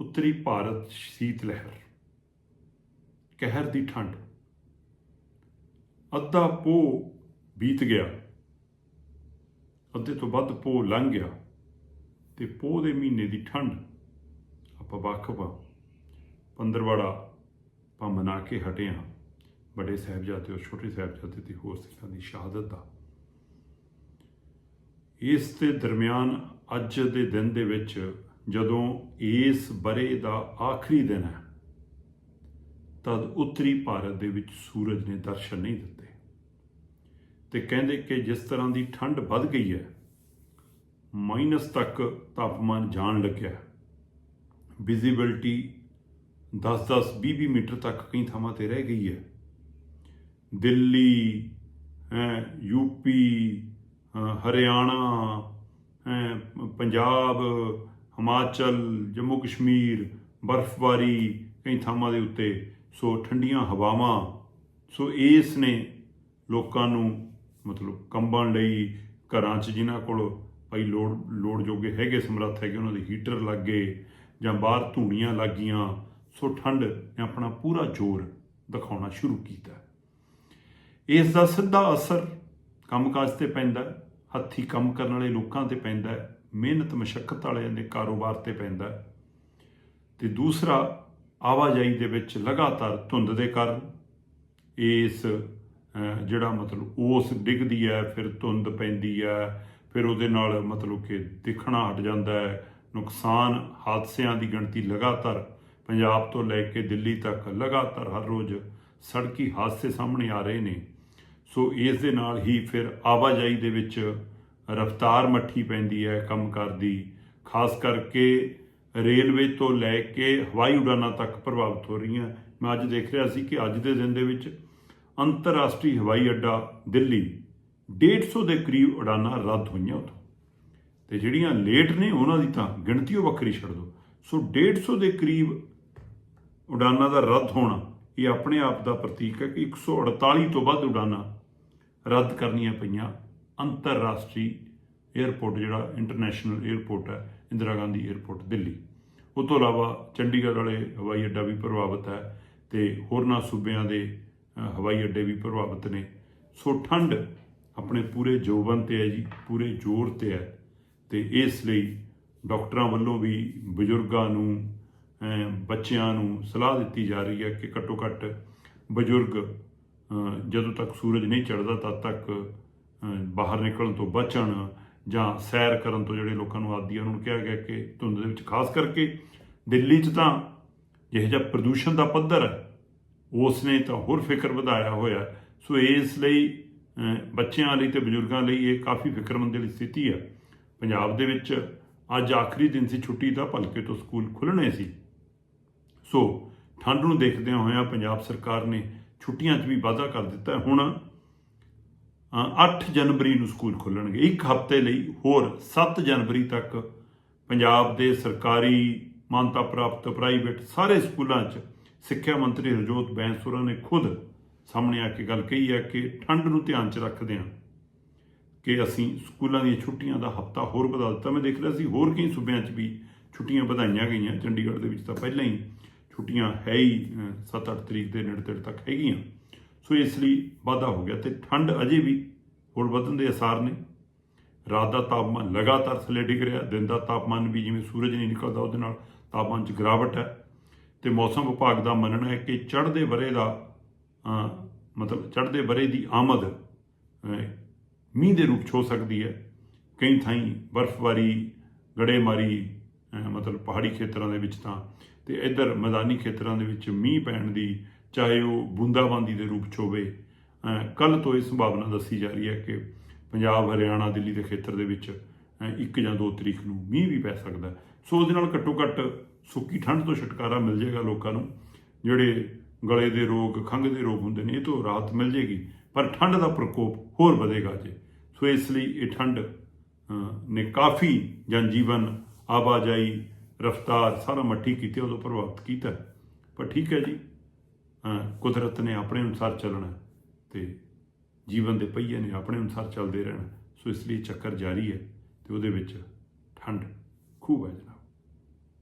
ਉੱਤਰੀ ਭਾਰਤ ਸ਼ੀਤ ਲਹਿਰ, ਕਹਿਰ ਦੀ ਠੰਡ ਅੱਧਾ ਪੋ ਬੀਤ ਗਿਆ, ਅੱਧੇ ਤੋਂ ਵੱਧ ਪੋ ਲੰਘ ਗਿਆ, ਤੇ ਪੋ ਦੇ ਮਹੀਨੇ ਦੀ ਠੰਡ ਆਪਾਂ ਵੱਖ ਵਾ। ਪੰਦਰਵਾੜਾ ਆਪਾਂ ਮਨਾ ਕੇ ਹਟੇ ਹਾਂ ਬੜੇ ਸਾਹਿਬਜ਼ਾਦੇ ਔਰ ਛੋਟੇ ਸਾਹਿਬਜ਼ਾਦੇ ਤੇ ਹੋਰ ਸਿੱਖਾਂ ਦੀ ਸ਼ਹਾਦਤ ਦਾ ਇਸ ਦੇ ਦਰਮਿਆਨ ਅੱਜ ਦੇ ਦਿਨ ਦੇ ਵਿੱਚ ਜਦੋਂ ਇਸ ਬਰੇ ਦਾ ਆਖਰੀ ਦਿਨ ਹੈ ਤਦ ਉੱਤਰੀ ਭਾਰਤ ਦੇ ਵਿੱਚ ਸੂਰਜ ਨੇ ਦਰਸ਼ਨ ਨਹੀਂ ਦਿੱਤੇ। ਤੇ ਕਹਿੰਦੇ ਕਿ ਜਿਸ ਤਰ੍ਹਾਂ ਦੀ ਠੰਡ ਵੱਧ ਗਈ ਹੈ ਮਾਈਨਸ ਤੱਕ ਤਾਪਮਾਨ ਜਾਣ ਲੱਗਿਆ। ਵਿਜ਼ਿਬਿਲਟੀ 10-10 20-20 ਮੀਟਰ ਤੱਕ ਕਈ ਥਾਵਾਂ ਤੇ ਰਹਿ ਗਈ ਹੈ। ਦਿੱਲੀ ਹੈ ਯੂਪੀ ਅ, ਹਰਿਆਣਾ ਹੈ ਪੰਜਾਬ ਹਿਮਾਚਲ ਜੰਮੂ ਕਸ਼ਮੀਰ ਬਰਫ਼ਬਾਰੀ ਕਈ ਥਾਵਾਂ ਦੇ ਉੱਤੇ। ਸੋ ਠੰਡੀਆਂ ਹਵਾਵਾਂ। ਸੋ ਇਸ ਨੇ ਲੋਕਾਂ ਨੂੰ ਮਤਲਬ ਕੰਬਣ ਲਈ ਘਰਾਂ 'ਚ ਜਿਨ੍ਹਾਂ ਕੋਲ ਭਾਈ ਲੋੜ ਲੋੜ ਜੋਗੇ ਹੈਗੇ ਸਮਰੱਥ ਹੈਗੇ ਉਹਨਾਂ ਦੇ ਹੀਟਰ ਲੱਗ ਗਏ ਜਾਂ ਬਾਹਰ ਧੂਣੀਆਂ ਲੱਗੀਆਂ ਸੋ ਠੰਡ ਨੇ ਆਪਣਾ ਪੂਰਾ ਜ਼ੋਰ ਦਿਖਾਉਣਾ ਸ਼ੁਰੂ ਕੀਤਾ। ਇਸ ਦਾ ਸਿੱਧਾ ਅਸਰ ਕੰਮਕਾਜ ਤੇ ਪੈਂਦਾ ਹੈ, ਹੱਥੀ ਕੰਮ ਕਰਨ ਵਾਲੇ ਲੋਕਾਂ ਤੇ ਪੈਂਦਾ ਮਿਹਨਤ, ਮਸ਼ੱਕਤ ਵਾਲਿਆਂ ਨੇ ਕਾਰੋਬਾਰ ਤੇ ਪੈਂਦਾ ਹੈ। ਤੇ ਦੂਸਰਾ, ਆਵਾਜਾਈ ਦੇ ਵਿੱਚ ਲਗਾਤਾਰ ਧੁੰਦ ਦੇ ਕਾਰਨ ਇਸ ਜਿਹੜਾ ਮਤਲਬ ਉਸ ਡਿੱਗਦੀ ਹੈ, ਫਿਰ ਧੁੰਦ ਪੈਂਦੀ ਹੈ, ਫਿਰ ਉਹਦੇ ਨਾਲ ਮਤਲਬ ਕਿ ਦਿਖਣਾ ਹਟ ਜਾਂਦਾ ਹੈ ਨੁਕਸਾਨ ਹਾਦਸਿਆਂ ਦੀ ਗਿਣਤੀ ਲਗਾਤਾਰ ਪੰਜਾਬ ਤੋਂ ਲੈ ਕੇ ਦਿੱਲੀ ਤੱਕ ਲਗਾਤਾਰ ਹਰ ਰੋਜ਼ ਸੜਕੀ ਹਾਦਸੇ ਸਾਹਮਣੇ ਆ ਰਹੇ ਨੇ ਸੋ ਇਸ ਦੇ ਨਾਲ ਹੀ ਫਿਰ ਆਵਾਜਾਈ ਦੇ ਵਿੱਚ ਰਫ਼ਤਾਰ ਮੱਠੀ ਪੈਂਦੀ ਹੈ ਕੰਮ ਕਰਦੀ, ਖਾਸ ਕਰਕੇ ਰੇਲਵੇ ਤੋਂ ਲੈ ਕੇ ਹਵਾਈ ਉਡਾਨਾਂ ਤੱਕ ਪ੍ਰਭਾਵਿਤ ਹੋ ਰਹੀਆਂ। ਮੈਂ ਅੱਜ ਦੇਖ ਰਿਹਾ ਸੀ ਕਿ ਅੱਜ ਦੇ ਦਿਨ ਦੇ ਵਿੱਚ ਅੰਤਰਰਾਸ਼ਟਰੀ ਹਵਾਈ ਅੱਡਾ ਦਿੱਲੀ 150 ਦੇ ਕਰੀਬ ਉਡਾਨਾਂ ਰੱਦ ਹੋਈਆਂ ਉਤੋਂ ਤੇ ਜਿਹੜੀਆਂ ਲੇਟ ਨੇ ਉਹਨਾਂ ਦੀ ਤਾਂ ਗਿਣਤੀ ਉਹ ਵੱਖਰੀ ਛੱਡ ਦਿਓ। ਸੋ 150 ਦੇ ਕਰੀਬ ਉਡਾਨਾਂ ਦਾ ਰੱਦ ਹੋਣਾ, ਇਹ ਆਪਣੇ ਆਪ ਦਾ ਪ੍ਰਤੀਕ ਹੈ ਕਿ 148 ਤੋਂ ਵੱਧ ਉਡਾਨਾਂ ਰੱਦ ਕਰਨੀਆਂ ਪਈਆਂ। ਅੰਤਰਰਾਸ਼ਟਰੀ 에ਅਰਪੋਰਟ ਜਿਹੜਾ ਇੰਟਰਨੈਸ਼ਨਲ 에ਅਰਪੋਰਟ ਹੈ, ਇੰਦਰਾ ਗਾਂਧੀ 에ਅਰਪੋਰਟ ਦਿੱਲੀ। ਉਸ ਤੋਂ ਇਲਾਵਾ ਚੰਡੀਗੜ੍ਹ ਵਾਲੇ ਹਵਾਈ ਅੱਡਾ ਵੀ ਪ੍ਰਭਾਵਿਤ ਹੈ ਤੇ ਹੋਰਨਾਂ ਸੂਬਿਆਂ ਦੇ ਹਵਾਈ ਅੱਡੇ ਵੀ ਪ੍ਰਭਾਵਿਤ ਨੇ। ਸੋ ਠੰਡ ਆਪਣੇ ਪੂਰੇ ਜੋਬਨ ਤੇ ਹੈ ਜੀ, ਪੂਰੇ ਜ਼ੋਰ ਤੇ ਹੈ ਤੇ ਇਸ ਲਈ ਡਾਕਟਰਾਂ ਵੱਲੋਂ ਵੀ ਬਜ਼ੁਰਗਾਂ ਨੂੰ ਬੱਚਿਆਂ ਨੂੰ ਸਲਾਹ ਦਿੱਤੀ ਜਾ ਰਹੀ ਹੈ ਕਿ ਘੱਟੋ ਘੱਟ ਬਜ਼ੁਰਗ ਜਦੋਂ ਤੱਕ ਸੂਰਜ ਨਹੀਂ ਚੜ੍ਹਦਾ, ਤਦ ਤੱਕ ਬਾਹਰ ਨਿਕਲਣ ਤੋਂ ਬਚਣ ਜਾਂ ਸੈਰ ਕਰਨ ਤੋਂ ਜਿਹੜੇ ਲੋਕਾਂ ਨੂੰ ਆਦੀ ਆ, ਉਹਨਾਂ ਨੂੰ ਕਿਹਾ ਗਿਆ ਕਿ ਧੁੰਦ ਦੇ ਵਿੱਚ ਖਾਸ ਕਰਕੇ ਦਿੱਲੀ 'ਚ ਤਾਂ ਜਿਹੋ ਜਿਹਾ ਪ੍ਰਦੂਸ਼ਣ ਦਾ ਪੱਧਰ ਹੈ ਉਸ ਨੇ ਤਾਂ ਹੋਰ ਫਿਕਰ ਵਧਾਇਆ ਹੋਇਆ। ਸੋ ਇਸ ਲਈ ਬੱਚਿਆਂ ਲਈ ਤੇ ਬਜ਼ੁਰਗਾਂ ਲਈ ਇਹ ਕਾਫੀ ਫਿਕਰਮੰਦ ਦੀ ਸਥਿਤੀ ਹੈ। ਪੰਜਾਬ ਦੇ ਵਿੱਚ ਅੱਜ ਆਖਰੀ ਦਿਨ ਸੀ ਛੁੱਟੀ ਦਾ, ਭਲਕੇ ਤੋਂ ਸਕੂਲ ਖੁੱਲਣੇ ਸੀ। ਸੋ ਠੰਡ ਨੂੰ ਦੇਖਦਿਆਂ ਹੋਇਆਂ ਪੰਜਾਬ ਸਰਕਾਰ ਨੇ ਛੁੱਟੀਆਂ 'ਚ ਵੀ ਵਾਧਾ ਕਰ ਦਿੱਤਾ। ਹੁਣ 8 ਜਨਵਰੀ ਨੂੰ ਸਕੂਲ ਖੁੱਲਣਗੇ। ਇੱਕ ਹਫ਼ਤੇ ਲਈ ਹੋਰ 7 ਜਨਵਰੀ ਤੱਕ ਪੰਜਾਬ ਦੇ ਸਰਕਾਰੀ ਮਾਨਤਾ ਪ੍ਰਾਪਤ ਪ੍ਰਾਈਵੇਟ ਸਾਰੇ ਸਕੂਲਾਂ 'ਚ ਸਿੱਖਿਆ ਮੰਤਰੀ ਹਰਜੋਤ ਬੈਂਸੁਰਾ ਨੇ ਖੁਦ ਸਾਹਮਣੇ ਆ ਕੇ ਗੱਲ ਕਹੀ ਹੈ ਕਿ ਠੰਡ ਨੂੰ ਧਿਆਨ 'ਚ ਰੱਖਦੇ ਹਾਂ ਕਿ ਅਸੀਂ ਸਕੂਲਾਂ ਦੀਆਂ ਛੁੱਟੀਆਂ ਦਾ ਹਫ਼ਤਾ ਹੋਰ ਵਧਾ ਦਿੱਤਾ। ਮੈਂ ਦੇਖ ਰਿਹਾ ਸੀ ਹੋਰ ਕਈ ਸੂਬਿਆਂ 'ਚ ਵੀ ਛੁੱਟੀਆਂ ਵਧਾਈਆਂ ਗਈਆਂ। ਚੰਡੀਗੜ੍ਹ ਦੇ ਵਿੱਚ ਤਾਂ ਪਹਿਲਾਂ ਹੀ ਛੁੱਟੀਆਂ ਹੈ ਹੀ 7-8 ਤਰੀਕ ਦੇ ਨੇੜੇ ਤੇੜੇ ਤੱਕ ਹੈਗੀਆਂ। ਸੋ ਇਸ ਲਈ ਵਾਧਾ ਹੋ ਗਿਆ ਤੇ ਠੰਡ ਅਜੇ ਵੀ ਹੋਰ ਵਧਣ ਦੇ ਅਸਾਰ ਨੇ। ਰਾਤ ਦਾ ਤਾਪਮਾਨ ਲਗਾਤਾਰ ਥੱਲੇ ਡਿੱਗ ਰਿਹਾ ਦਿਨ ਦਾ ਤਾਪਮਾਨ ਵੀ ਜਿਵੇਂ ਸੂਰਜ ਨਹੀਂ ਨਿਕਲਦਾ ਉਹਦੇ ਨਾਲ ਤਾਪਮਾਨ 'ਚ ਗਿਰਾਵਟ ਹੈ। ਤੇ ਮੌਸਮ ਵਿਭਾਗ ਦਾ ਮੰਨਣਾ ਹੈ ਕਿ ਚੜ੍ਹਦੇ ਬਰੇ ਦਾ ਮਤਲਬ ਚੜ੍ਹਦੇ ਬਰੇ ਦੀ ਆਮਦ ਮੀਂਹ ਦੇ ਰੂਪ 'ਚ ਹੋ ਸਕਦੀ ਹੈ। ਕਈ ਥਾਈਂ ਬਰਫ਼ਬਾਰੀ ਗੜੇਮਾਰੀ ਅ, ਮਤਲਬ ਪਹਾੜੀ ਖੇਤਰਾਂ ਦੇ ਵਿੱਚ ਤਾਂ ਤੇ ਇੱਧਰ ਮੈਦਾਨੀ ਖੇਤਰਾਂ ਦੇ ਵਿੱਚ ਮੀਂਹ ਪੈਣ ਦੀ ਚਾਹੇ ਉਹ ਬੂੰਦਾਬਾਂਦੀ ਦੇ ਰੂਪ 'ਚ ਹੋਵੇ ਕੱਲ ਤੋਂ ਇਹ ਸੰਭਾਵਨਾ ਦੱਸੀ ਜਾ ਰਹੀ ਹੈ ਕਿ ਪੰਜਾਬ ਹਰਿਆਣਾ ਦਿੱਲੀ ਦੇ ਖੇਤਰ ਦੇ ਵਿੱਚ ਅ, ਇੱਕ ਜਾਂ ਦੋ ਤਰੀਕ ਨੂੰ ਮੀਂਹ ਵੀ ਪੈ ਸਕਦਾ ਸੋ ਉਹਦੇ ਨਾਲ ਘੱਟੋ ਘੱਟ ਸੁੱਕੀ ਠੰਡ ਤੋਂ ਛੁਟਕਾਰਾ ਮਿਲ ਜਾਏਗਾ ਲੋਕਾਂ ਨੂੰ। ਜਿਹੜੇ ਗਲੇ ਦੇ ਰੋਗ ਖੰਘ ਦੇ ਰੋਗ ਹੁੰਦੇ ਨੇ ਇਹ ਤੋਂ ਰਾਹਤ ਮਿਲ ਜੇਗੀ ਪਰ ਠੰਡ ਦਾ ਪ੍ਰਕੋਪ ਹੋਰ ਵਧੇਗਾ ਜੇ। ਸੋ ਇਸ ਲਈ ਇਹ ਠੰਡ ਨੇ ਕਾਫੀ ਜਨਜੀਵਨ ਆਵਾਜਾਈ ਰਫਤਾਰ ਸਾਰਾ ਮੱਠੀ ਕੀਤੀ ਉਦੋਂ ਪ੍ਰਭਾਵਿਤ ਕੀਤਾ ਪਰ ਠੀਕ ਹੈ ਜੀ। ਕੁਦਰਤ ਨੇ ਆਪਣੇ ਅਨੁਸਾਰ ਚੱਲਣਾ ਹੈ ਤੇ ਜੀਵਨ ਦੇ ਪਹੀਏ ਨੇ ਆਪਣੇ ਅਨੁਸਾਰ ਚੱਲਦੇ ਰਹਿਣਾ ਸੋ ਇਸ ਲਈ ਚੱਕਰ ਜਾਰੀ ਹੈ ਤੇ ਉਹਦੇ ਵਿੱਚ ਠੰਡ ਖੂਬ ਹੈ।